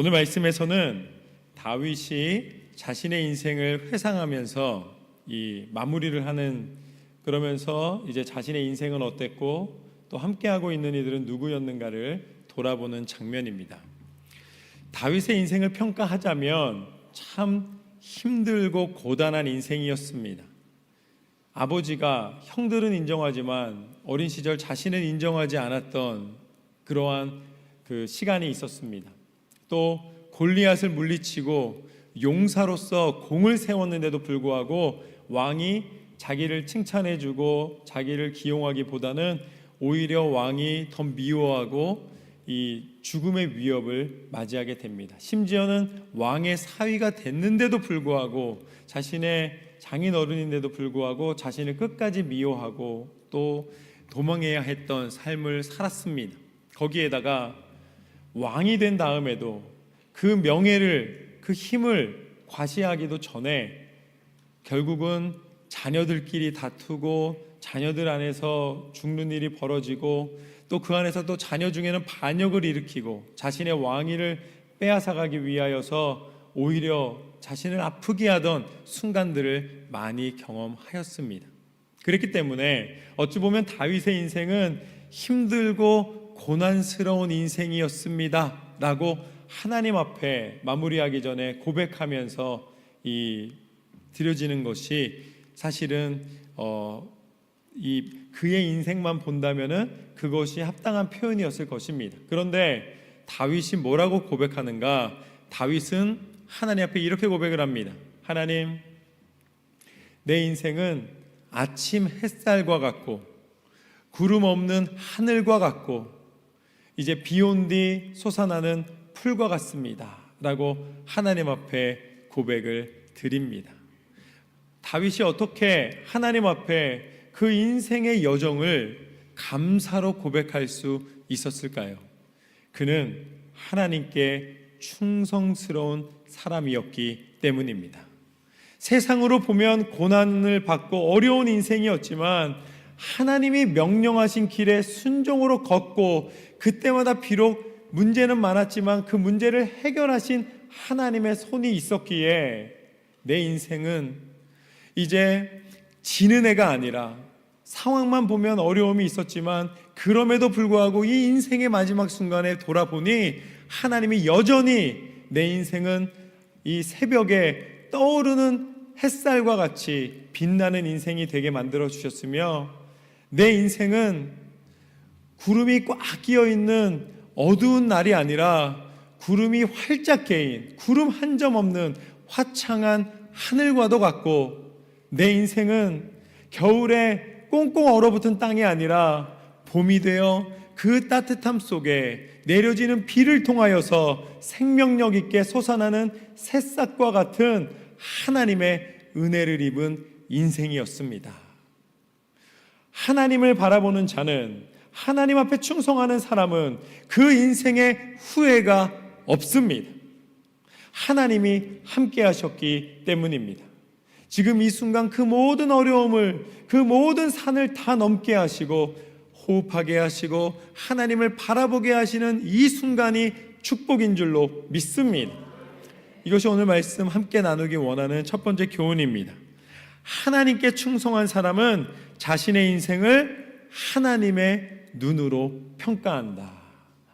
오늘 말씀에서는 다윗이 자신의 인생을 회상하면서 이 마무리를 하는 그러면서 이제 자신의 인생은 어땠고 또 함께하고 있는 이들은 누구였는가를 돌아보는 장면입니다. 다윗의 인생을 평가하자면 참 힘들고 고단한 인생이었습니다. 아버지가 형들은 인정하지만 어린 시절 자신은 인정하지 않았던 그러한 그 시간이 있었습니다. 또 골리앗을 물리치고 용사로서 공을 세웠는데도 불구하고 왕이 자기를 칭찬해주고 자기를 기용하기보다는 오히려 왕이 더 미워하고 이 죽음의 위협을 맞이하게 됩니다. 심지어는 왕의 사위가 됐는데도 불구하고 자신의 장인 어른인데도 불구하고 자신을 끝까지 미워하고 또 도망해야 했던 삶을 살았습니다. 거기에다가 왕이 된 다음에도 그 명예를 그 힘을 과시하기도 전에 결국은 자녀들끼리 다투고 자녀들 안에서 죽는 일이 벌어지고 또 그 안에서 또 자녀 중에는 반역을 일으키고 자신의 왕위를 빼앗아가기 위하여서 오히려 자신을 아프게 하던 순간들을 많이 경험하였습니다. 그렇기 때문에 어찌 보면 다윗의 인생은 힘들고 고난스러운 인생이었습니다 라고 하나님 앞에 마무리하기 전에 고백하면서 이 드려지는 것이 사실은 어, 이 그의 인생만 본다면은 그것이 합당한 표현이었을 것입니다. 그런데 다윗이 뭐라고 고백하는가? 다윗은 하나님 앞에 이렇게 고백을 합니다. 하나님, 내 인생은 아침 햇살과 같고 구름 없는 하늘과 같고 이제 비온 뒤 솟아나는 풀과 같습니다. 라고 하나님 앞에 고백을 드립니다. 다윗이 어떻게 하나님 앞에 그 인생의 여정을 감사로 고백할 수 있었을까요? 그는 하나님께 충성스러운 사람이었기 때문입니다. 세상으로 보면 고난을 받고 어려운 인생이었지만 하나님이 명령하신 길에 순종으로 걷고 그때마다 비록 문제는 많았지만 그 문제를 해결하신 하나님의 손이 있었기에 내 인생은 이제 지는 애가 아니라 상황만 보면 어려움이 있었지만 그럼에도 불구하고 이 인생의 마지막 순간에 돌아보니 하나님이 여전히 내 인생은 이 새벽에 떠오르는 햇살과 같이 빛나는 인생이 되게 만들어 주셨으며 내 인생은 구름이 꽉 끼어 있는 어두운 날이 아니라 구름이 활짝 개인 구름 한 점 없는 화창한 하늘과도 같고 내 인생은 겨울에 꽁꽁 얼어붙은 땅이 아니라 봄이 되어 그 따뜻함 속에 내려지는 비를 통하여서 생명력 있게 솟아나는 새싹과 같은 하나님의 은혜를 입은 인생이었습니다. 하나님을 바라보는 자는 하나님 앞에 충성하는 사람은 그 인생에 후회가 없습니다. 하나님이 함께 하셨기 때문입니다. 지금 이 순간 그 모든 어려움을 그 모든 산을 다 넘게 하시고 호흡하게 하시고 하나님을 바라보게 하시는 이 순간이 축복인 줄로 믿습니다. 이것이 오늘 말씀 함께 나누기 원하는 첫 번째 교훈입니다. 하나님께 충성한 사람은 자신의 인생을 하나님의 눈으로 평가한다.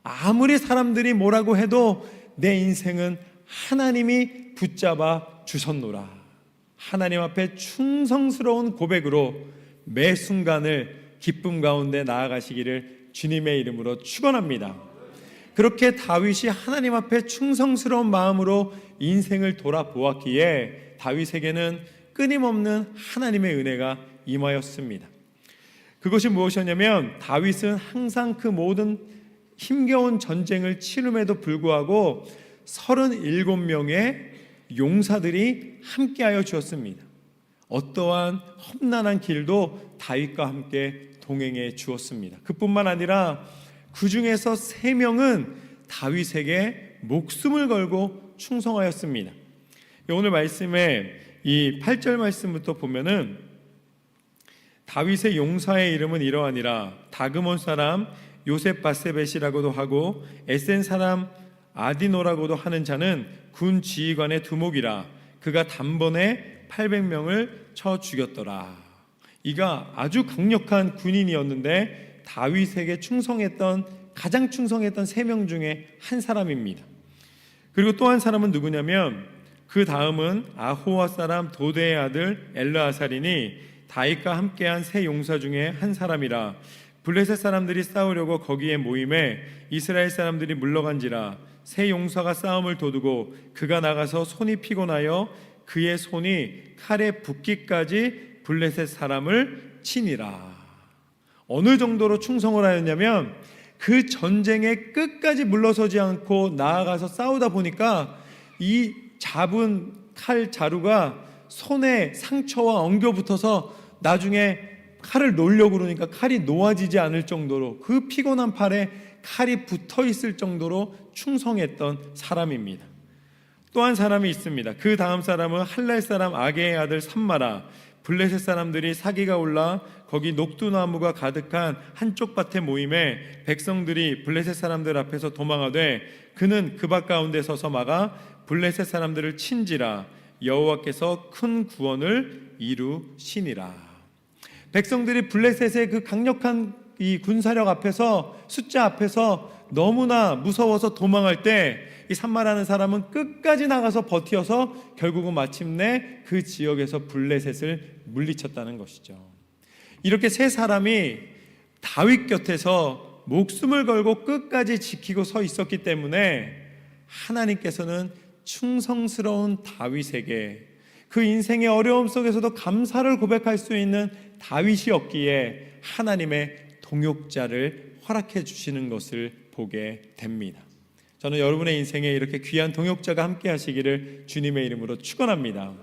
아무리 사람들이 뭐라고 해도 내 인생은 하나님이 붙잡아 주셨노라. 하나님 앞에 충성스러운 고백으로 매 순간을 기쁨 가운데 나아가시기를 주님의 이름으로 축원합니다. 그렇게 다윗이 하나님 앞에 충성스러운 마음으로 인생을 돌아보았기에 다윗에게는 끊임없는 하나님의 은혜가 임하였습니다. 그것이 무엇이었냐면 다윗은 항상 그 모든 힘겨운 전쟁을 치름에도 불구하고 37명의 용사들이 함께하여 주었습니다. 어떠한 험난한 길도 다윗과 함께 동행해 주었습니다. 그뿐만 아니라 그 중에서 세 명은 다윗에게 목숨을 걸고 충성하였습니다. 오늘 말씀에 이 8절 말씀부터 보면은 다윗의 용사의 이름은 이러하니라 다그몬 사람 요셉 바세벳이라고도 하고 에센 사람 아디노라고도 하는 자는 군 지휘관의 두목이라 그가 단번에 800명을 쳐 죽였더라. 이가 아주 강력한 군인이었는데 다윗에게 충성했던 가장 충성했던 세 명 중에 한 사람입니다. 그리고 또 한 사람은 누구냐면 그 다음은 아호와 사람 도대의 아들 엘르아살이니 다윗과 함께한 세 용사 중에 한 사람이라 블레셋 사람들이 싸우려고 거기에 모임에 이스라엘 사람들이 물러간지라 세 용사가 싸움을 도두고 그가 나가서 손이 피곤하여 그의 손이 칼에 붓기까지 블레셋 사람을 치니라. 어느 정도로 충성을 하였냐면 그 전쟁에 끝까지 물러서지 않고 나아가서 싸우다 보니까 이 잡은 칼 자루가 손에 상처와 엉겨 붙어서 나중에 칼을 놓으려고 그러니까 칼이 놓아지지 않을 정도로 그 피곤한 팔에 칼이 붙어 있을 정도로 충성했던 사람입니다. 또 한 사람이 있습니다. 그 다음 사람은 할랄 사람 아게의 아들 삼마라. 블레셋 사람들이 사기가 올라 거기 녹두나무가 가득한 한쪽 밭에 모임에 백성들이 블레셋 사람들 앞에서 도망하되 그는 그 밭 가운데 서서 막아 블레셋 사람들을 친지라 여호와께서 큰 구원을 이루시니라. 백성들이 블레셋의 그 강력한 이 군사력 앞에서 숫자 앞에서 너무나 무서워서 도망할 때 이 산마라는 사람은 끝까지 나가서 버티어서 결국은 마침내 그 지역에서 블레셋을 물리쳤다는 것이죠. 이렇게 세 사람이 다윗 곁에서 목숨을 걸고 끝까지 지키고 서 있었기 때문에 하나님께서는 충성스러운 다윗에게 그 인생의 어려움 속에서도 감사를 고백할 수 있는 다윗이었기에 하나님의 동역자를 허락해 주시는 것을 보게 됩니다. 저는 여러분의 인생에 이렇게 귀한 동역자가 함께 하시기를 주님의 이름으로 축원합니다.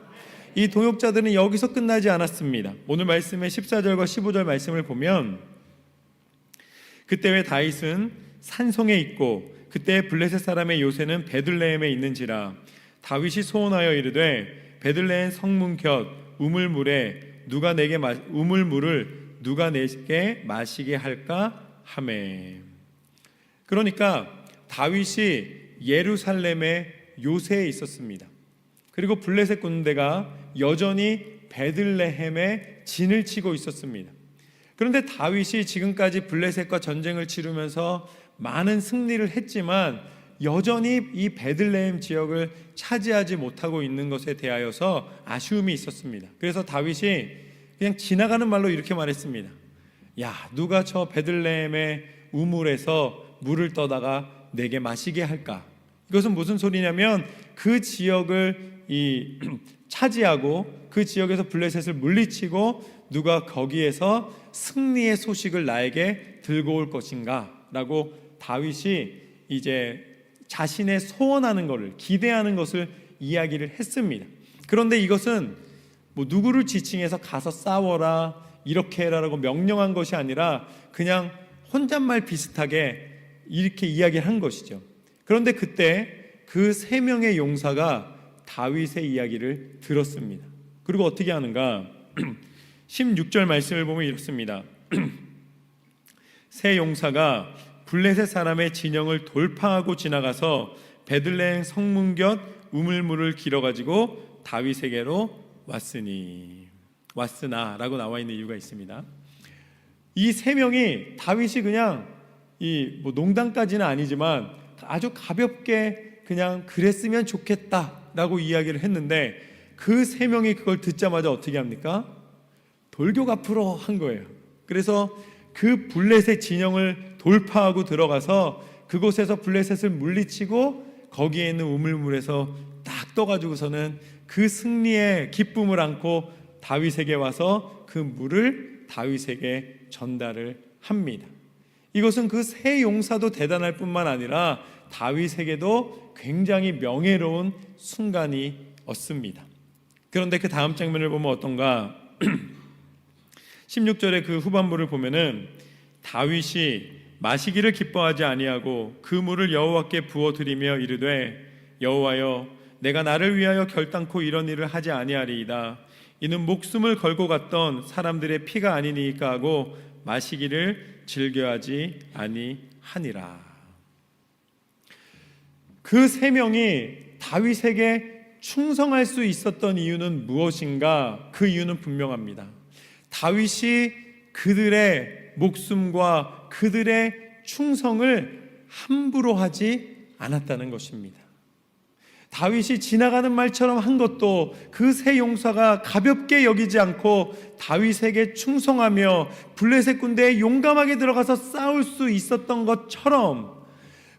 이 동역자들은 여기서 끝나지 않았습니다. 오늘 말씀의 14절과 15절 말씀을 보면 그때 왜 다윗은 산성에 있고 그때 블레셋 사람의 요새는 베들레헴에 있는지라 다윗이 소원하여 이르되 베들레헴 성문 곁 우물물에 누가 내게 마, 우물물을 누가 내게 마시게 할까 하매 그러니까 다윗이 예루살렘의 요새에 있었습니다. 그리고 블레셋 군대가 여전히 베들레헴에 진을 치고 있었습니다. 그런데 다윗이 지금까지 블레셋과 전쟁을 치르면서 많은 승리를 했지만 여전히 이 베들레헴 지역을 차지하지 못하고 있는 것에 대하여서 아쉬움이 있었습니다. 그래서 다윗이 그냥 지나가는 말로 이렇게 말했습니다. 야, 누가 저 베들레헴의 우물에서 물을 떠다가 내게 마시게 할까? 이것은 무슨 소리냐면 그 지역을 이 차지하고 그 지역에서 블레셋을 물리치고 누가 거기에서 승리의 소식을 나에게 들고 올 것인가 라고 다윗이 이제 자신의 소원하는 것을 기대하는 것을 이야기를 했습니다. 그런데 이것은 뭐 누구를 지칭해서 가서 싸워라 이렇게 해라라고 명령한 것이 아니라 그냥 혼잣말 비슷하게 이렇게 이야기를 한 것이죠. 그런데 그때 그 세 명의 용사가 다윗의 이야기를 들었습니다. 그리고 어떻게 하는가? 16절 말씀을 보면 이렇습니다. 세 용사가 블레셋 사람의 진영을 돌파하고 지나가서 베들레헴 성문 곁 우물물을 길어 가지고 다윗에게로 왔으니 왔으나라고 나와 있는 이유가 있습니다. 이 세 명이 다윗이 그냥 이 뭐 농담까지는 아니지만 아주 가볍게 그냥 그랬으면 좋겠다라고 이야기를 했는데 그 세 명이 그걸 듣자마자 어떻게 합니까? 돌격 앞으로 한 거예요. 그래서 그 블레셋 진영을 돌파하고 들어가서 그곳에서 블레셋을 물리치고 거기에 있는 우물물에서 딱 떠가지고서는 그 승리의 기쁨을 안고 다윗에게 와서 그 물을 다윗에게 전달을 합니다. 이것은 그 세 용사도 대단할 뿐만 아니라 다윗에게도 굉장히 명예로운 순간이었습니다. 그런데 그 다음 장면을 보면 어떤가? 16절의 그 후반부를 보면은 다윗이 마시기를 기뻐하지 아니하고 그 물을 여호와께 부어 드리며 이르되 여호와여 내가 나를 위하여 결단코 이런 일을 하지 아니하리이다 이는 목숨을 걸고 갔던 사람들의 피가 아니니까 하고 마시기를 즐겨하지 아니하니라. 그 세 명이 다윗에게 충성할 수 있었던 이유는 무엇인가? 그 이유는 분명합니다. 다윗이 그들의 목숨과 그들의 충성을 함부로 하지 않았다는 것입니다. 다윗이 지나가는 말처럼 한 것도 그 세 용사가 가볍게 여기지 않고 다윗에게 충성하며 블레셋 군대에 용감하게 들어가서 싸울 수 있었던 것처럼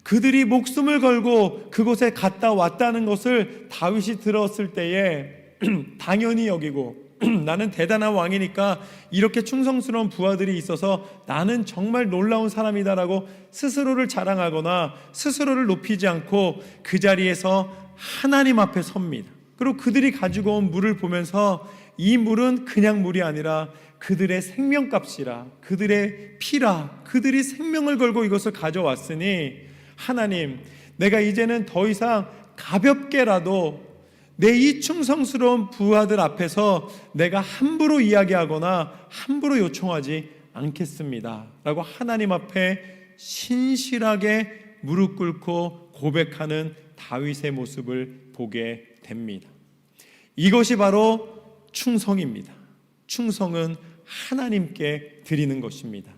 그들이 목숨을 걸고 그곳에 갔다 왔다는 것을 다윗이 들었을 때에 당연히 여기고 나는 대단한 왕이니까 이렇게 충성스러운 부하들이 있어서 나는 정말 놀라운 사람이다라고 스스로를 자랑하거나 스스로를 높이지 않고 그 자리에서 하나님 앞에 섭니다. 그리고 그들이 가지고 온 물을 보면서 이 물은 그냥 물이 아니라 그들의 생명값이라 그들의 피라 그들이 생명을 걸고 이것을 가져왔으니 하나님 내가 이제는 더 이상 가볍게라도 내 이 충성스러운 부하들 앞에서 내가 함부로 이야기하거나 함부로 요청하지 않겠습니다. 라고 하나님 앞에 신실하게 무릎 꿇고 고백하는 다윗의 모습을 보게 됩니다. 이것이 바로 충성입니다. 충성은 하나님께 드리는 것입니다.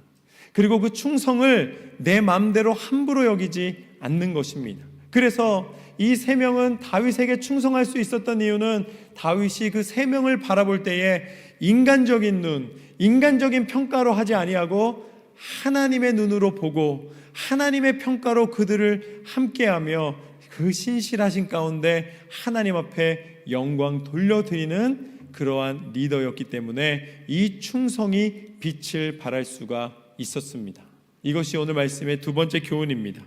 그리고 그 충성을 내 마음대로 함부로 여기지 않는 것입니다. 그래서 이 세 명은 다윗에게 충성할 수 있었던 이유는 다윗이 그 세 명을 바라볼 때에 인간적인 눈, 인간적인 평가로 하지 아니하고 하나님의 눈으로 보고 하나님의 평가로 그들을 함께하며 그 신실하신 가운데 하나님 앞에 영광 돌려드리는 그러한 리더였기 때문에 이 충성이 빛을 발할 수가 있었습니다. 이것이 오늘 말씀의 두 번째 교훈입니다.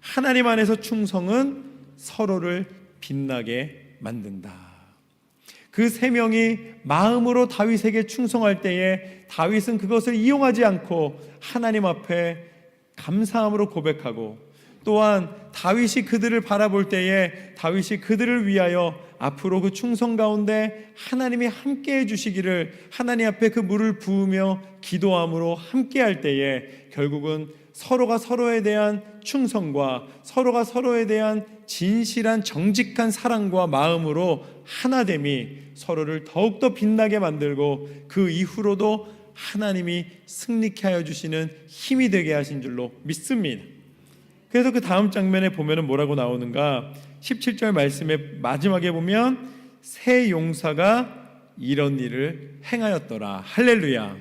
하나님 안에서 충성은 서로를 빛나게 만든다. 그 세 명이 마음으로 다윗에게 충성할 때에 다윗은 그것을 이용하지 않고 하나님 앞에 감사함으로 고백하고 또한 다윗이 그들을 바라볼 때에 다윗이 그들을 위하여 앞으로 그 충성 가운데 하나님이 함께 해 주시기를 하나님 앞에 그 물을 부으며 기도함으로 함께 할 때에 결국은 서로가 서로에 대한 충성과 서로가 서로에 대한 진실한 정직한 사랑과 마음으로 하나됨이 서로를 더욱더 빛나게 만들고 그 이후로도 하나님이 승리케 하여 주시는 힘이 되게 하신 줄로 믿습니다. 그래서 그 다음 장면에 보면은 뭐라고 나오는가? 17절 말씀의 마지막에 보면 새 용사가 이런 일을 행하였더라. 할렐루야.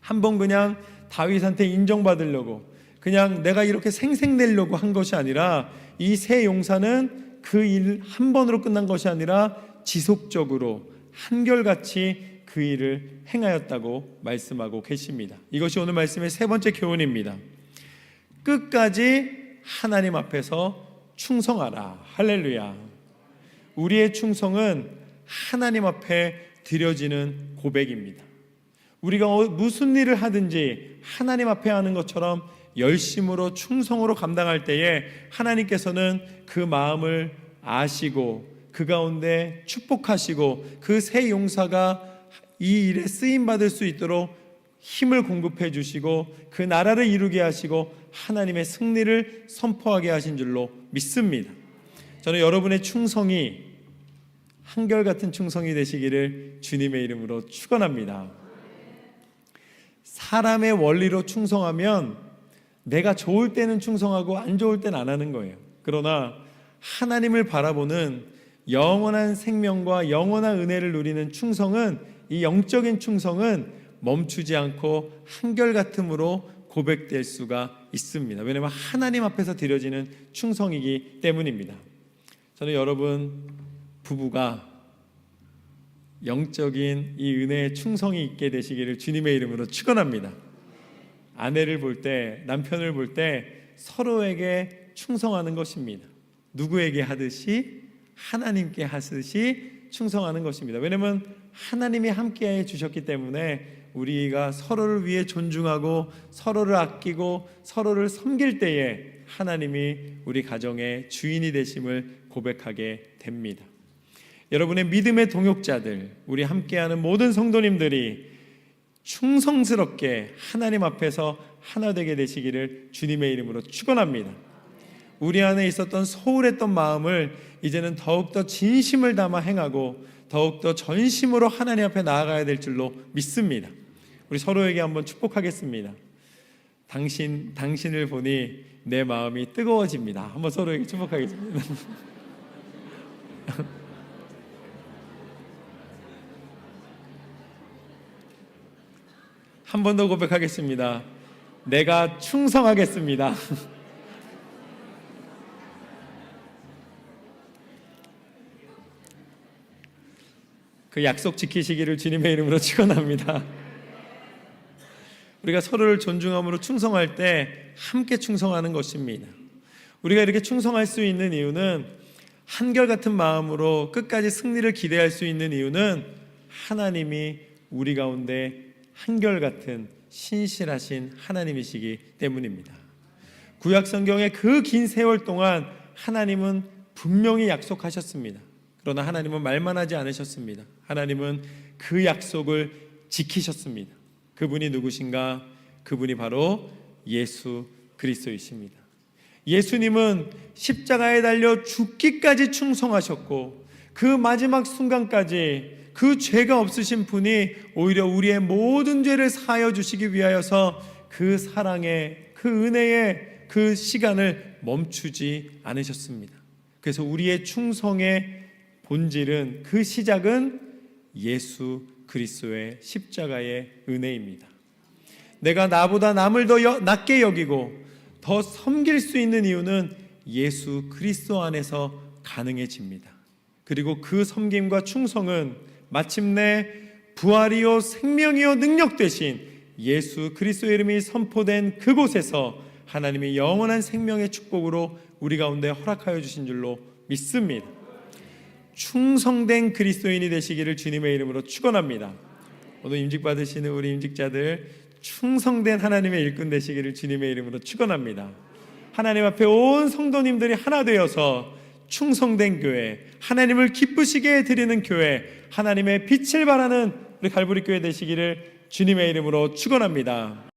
한번 그냥 다윗한테 인정받으려고 그냥 내가 이렇게 생색내려고 한 것이 아니라 이새 용사는 그 일 한 번으로 끝난 것이 아니라 지속적으로 한결같이 그 일을 행하였다고 말씀하고 계십니다. 이것이 오늘 말씀의 세 번째 교훈입니다. 끝까지 하나님 앞에서 충성하라. 할렐루야. 우리의 충성은 하나님 앞에 드려지는 고백입니다. 우리가 어, 무슨 일을 하든지 하나님 앞에 하는 것처럼 열심으로 충성으로 감당할 때에 하나님께서는 그 마음을 아시고 그 가운데 축복하시고 그 새 용사가 이 일에 쓰임 받을 수 있도록 힘을 공급해 주시고 그 나라를 이루게 하시고 하나님의 승리를 선포하게 하신 줄로 믿습니다. 저는 여러분의 충성이 한결같은 충성이 되시기를 주님의 이름으로 축원합니다. 사람의 원리로 충성하면 내가 좋을 때는 충성하고 안 좋을 때는 안 하는 거예요. 그러나 하나님을 바라보는 영원한 생명과 영원한 은혜를 누리는 충성은 이 영적인 충성은 멈추지 않고 한결같음으로 고백될 수가 있습니다. 왜냐하면 하나님 앞에서 드려지는 충성이기 때문입니다. 저는 여러분 부부가 영적인 이 은혜의 충성이 있게 되시기를 주님의 이름으로 축원합니다. 아내를 볼 때, 남편을 볼 때 서로에게 충성하는 것입니다. 누구에게 하듯이 하나님께 하듯이 충성하는 것입니다. 왜냐하면 하나님이 함께 해 주셨기 때문에 우리가 서로를 위해 존중하고 서로를 아끼고 서로를 섬길 때에 하나님이 우리 가정의 주인이 되심을 고백하게 됩니다. 여러분의 믿음의 동역자들, 우리 함께하는 모든 성도님들이 충성스럽게 하나님 앞에서 하나 되게 되시기를 주님의 이름으로 축원합니다. 우리 안에 있었던 소홀했던 마음을 이제는 더욱더 진심을 담아 행하고 더욱더 전심으로 하나님 앞에 나아가야 될 줄로 믿습니다. 우리 서로에게 한번 축복하겠습니다. 당신 당신을 보니 내 마음이 뜨거워집니다. 한번 서로에게 축복하겠습니다. 한 번 더 고백하겠습니다. 내가 충성하겠습니다. 그 약속 지키시기를 주님의 이름으로 축원합니다. 우리가 서로를 존중함으로 충성할 때 함께 충성하는 것입니다. 우리가 이렇게 충성할 수 있는 이유는 한결같은 마음으로 끝까지 승리를 기대할 수 있는 이유는 하나님이 우리 가운데 한결같은 신실하신 하나님이시기 때문입니다. 구약 성경의 그 긴 세월 동안 하나님은 분명히 약속하셨습니다. 그러나 하나님은 말만 하지 않으셨습니다. 하나님은 그 약속을 지키셨습니다. 그분이 누구신가? 그분이 바로 예수 그리스도이십니다. 예수님은 십자가에 달려 죽기까지 충성하셨고 그 마지막 순간까지 그 죄가 없으신 분이 오히려 우리의 모든 죄를 사하여 주시기 위하여서 그 사랑의 그 은혜의 그 시간을 멈추지 않으셨습니다. 그래서 우리의 충성의 본질은 그 시작은 예수 그리스도의 십자가의 은혜입니다. 내가 나보다 남을 더 여, 낮게 여기고 더 섬길 수 있는 이유는 예수 그리스도 안에서 가능해집니다. 그리고 그 섬김과 충성은 마침내 부활이요 생명이요 능력 되신 예수 그리스도의 이름이 선포된 그곳에서 하나님의 영원한 생명의 축복으로 우리 가운데 허락하여 주신 줄로 믿습니다. 충성된 그리스도인이 되시기를 주님의 이름으로 축원합니다. 오늘 임직 받으시는 우리 임직자들 충성된 하나님의 일꾼 되시기를 주님의 이름으로 축원합니다. 하나님 앞에 온 성도님들이 하나 되어서 충성된 교회, 하나님을 기쁘시게 드리는 교회, 하나님의 빛을 발하는 우리 갈보리 교회 되시기를 주님의 이름으로 축원합니다.